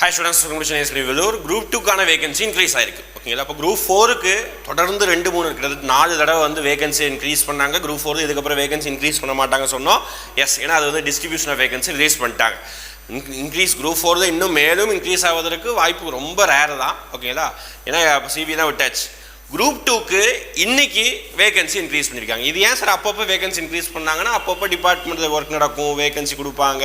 High students commission வெள்ளூர் group டூக்கான vacancy increase ஆயிருக்கு. ஓகேங்களா அப்போ குரூப் ஃபோருக்கு தொடர்ந்து ரெண்டு மூணு கிட்டத்தட்ட நாலு தடவை வந்து வேகன்சி இன்க்ரீஸ் பண்ணாங்க. குரூப் ஃபோர் இதுக்கப்புறம் வேகன்சி இன்க்ரீஸ் பண்ண மாட்டாங்க சொன்னோம். எஸ் ஏன்னா அது வந்து டிஸ்ட்ரிபியூஷன் ஆஃப் வேகன்சி ரிலீஸ் பண்ணிட்டாங்க. இன்க்ரீஸ் குரூப் ஃபோர் தான் இன்னும் மேலும் இன்க்ரீஸ் ஆவதற்கு வாய்ப்பு ரொம்ப ரேர் தான். ஓகேங்களா ஏன்னா சிவி தான் விட்டாச்சு. குரூப் டூக்கு இன்னைக்கு வேகன்சி இன்க்ரீஸ் பண்ணியிருக்காங்க இது ஏன் சார் அப்பப்போ வேகன்சி இன்க்ரீஸ் பண்ணாங்கன்னா அப்பப்போ டிபார்ட்மெண்ட் ஒர்க் நடக்கும் வேகன்சி கொடுப்பாங்க.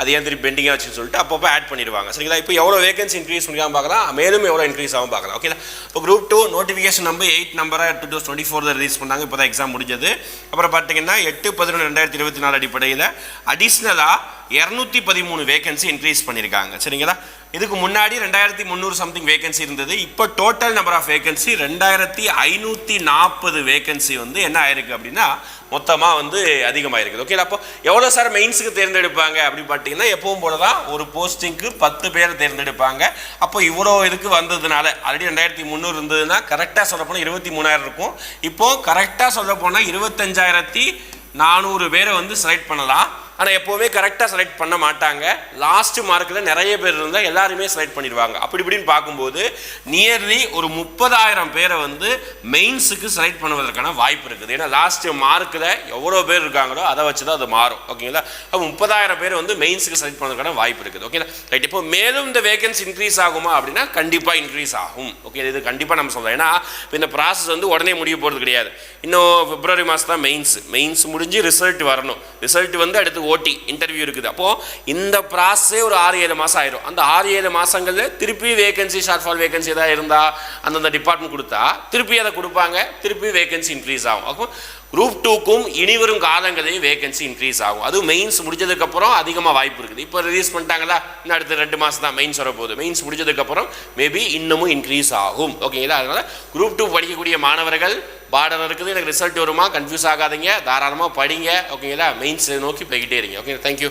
அது ஏன் திருப்பி பெண்டிங்காக வச்சுன்னு சொல்லிட்டு அப்பப்போ ஆட் பண்ணிடுவாங்க. சரிங்களா? இப்போ எவ்வளோ வேகன்சி இன்க்ரீஸ் பண்ணிக்காம பார்க்கலாம். மேலும் எவ்வளோ இன்க்ரீஸ் ஆகும் பார்க்கலாம். ஓகேங்களா இப்போ group two notification number eight நம்பரை two thousand twenty four release பண்ணாங்க. இப்போ தான் எக்ஸாம் முடிஞ்சது. அப்புறம் பார்த்தீங்கன்னா எட்டு பதினொன்று ரெண்டாயிரத்தி இருபத்தி நாலு அடிப்படையில் அடிஷ்னலாக இரநூத்தி பதிமூணு வேகன்சி இன்க்ரீஸ் பண்ணியிருக்காங்க சரிங்களா? இதுக்கு முன்னாடி ரெண்டாயிரத்தி முந்நூறு சம்திங் வேகன்சி இருந்தது. இப்போ டோட்டல் நம்பர் ஆஃப் வேகன்சி ரெண்டாயிரத்தி ஐநூற்றி நாற்பது வேகன்சி வந்து என்ன ஆயிருக்கு அப்படின்னா மொத்தமாக வந்து அதிகமாகிருக்குது ஓகே அப்போ எவ்வளோ சார் மெயின்ஸுக்கு தேர்ந்தெடுப்பாங்க அப்படின்னு பார்த்தீங்கன்னா எப்பவும் போல தான் ஒரு போஸ்டிங்க்கு பத்து பேர் தேர்ந்தெடுப்பாங்க. அப்போ இவ்வளோ இதுக்கு வந்ததுனால ஆல்ரெடி ரெண்டாயிரத்தி முந்நூறு இருந்ததுன்னா கரெக்டாக சொல்லப்போனால் இருபத்தி மூணாயிரம் இருக்கும். இப்போது கரெக்டாக சொல்லப்போனால் இருபத்தஞ்சாயிரத்தி நானூறு பேரை வந்து செலக்ட் பண்ணலாம். ஆனால் எப்போவுமே கரெக்டாக செலக்ட் பண்ண மாட்டாங்க. லாஸ்ட் மார்க்கில் நிறைய பேர் இருந்தால் எல்லாருமே செலக்ட் பண்ணிடுவாங்க. அப்படி இப்படின்னு பார்க்கும்போது நியர்லி ஒரு முப்பதாயிரம் பேரை வந்து மெயின்ஸுக்கு செலக்ட் பண்ணுவதற்கான வாய்ப்பு இருக்குது. ஏன்னா லாஸ்ட் மார்க்கில் எவ்வளோ பேர் இருக்காங்களோ அதை வச்சு தான் அது மாறும். ஓகேங்களா அப்போ முப்பதாயிரம் பேர் வந்து மெயின்ஸுக்கு செலக்ட் பண்ணுறதுக்கான வாய்ப்பு இருக்குது. ஓகேங்களா ரைட் இப்போ மேலும் இந்த வேகன்சி இன்க்ரீஸ் ஆகுமா அப்படின்னா கண்டிப்பாக இன்க்ரீஸ் ஆகும். ஓகே இது கண்டிப்பாக நம்ம சொல்லலாம். ஏன்னா இப்போ இந்த ப்ராசஸ் வந்து உடனே முடிய போகிறது கிடையாது. இன்னும் பிப்ரவரி மாதம் தான் மெயின்ஸ் மெயின்ஸ் முடிஞ்சு ரிசல்ட் வரணும். ரிசல்ட் வந்து அடுத்து ஓட்டி இன்டர்வியூ இருக்குது. அப்போது இந்த ப்ராசஸே ஒரு ஆறு ஏழு மாதம் ஆயிரும். அந்த ஆறு ஏழு மாதங்களில் திருப்பி வேகன்சி ஷார்ட் ஃபால் வேகன்சி ஏதாவது இருந்தால் அந்தந்த டிபார்ட்மெண்ட் கொடுத்தா திருப்பி அதை கொடுப்பாங்க. திருப்பி வேகன்சி இன்க்ரீஸ் ஆகும். அப்போ குரூப் டூக்கும் இனிவரும் காலங்களையும் வேகன்சி இன்க்ரீஸ் ஆகும். அதுவும் மெயின்ஸ் முடிஞ்சதுக்கப்புறம் அதிகமாக வாய்ப்பு இருக்குது. இப்போ ரிலீஸ் பண்ணிட்டாங்களா? இன்னும் அடுத்த ரெண்டு மாதம் தான் மெயின்ஸ் வரப்போகுது. மெயின்ஸ் முடிஞ்சதுக்கப்புறம் மேபி இன்னமும் இன்க்ரீஸ் ஆகும். ஓகேங்களா அதனால் குரூப் டூ படிக்கக்கூடிய மாணவர்கள் பார்டர் இருக்குது எனக்கு ரிசல்ட் வருமா? கன்ஃபியூஸ் ஆகாதீங்க. தாராளமாக படிங்க. ஓகேங்களா மெயின்ஸ் நோக்கி போய்கிட்டே இருங்க. Okay thank you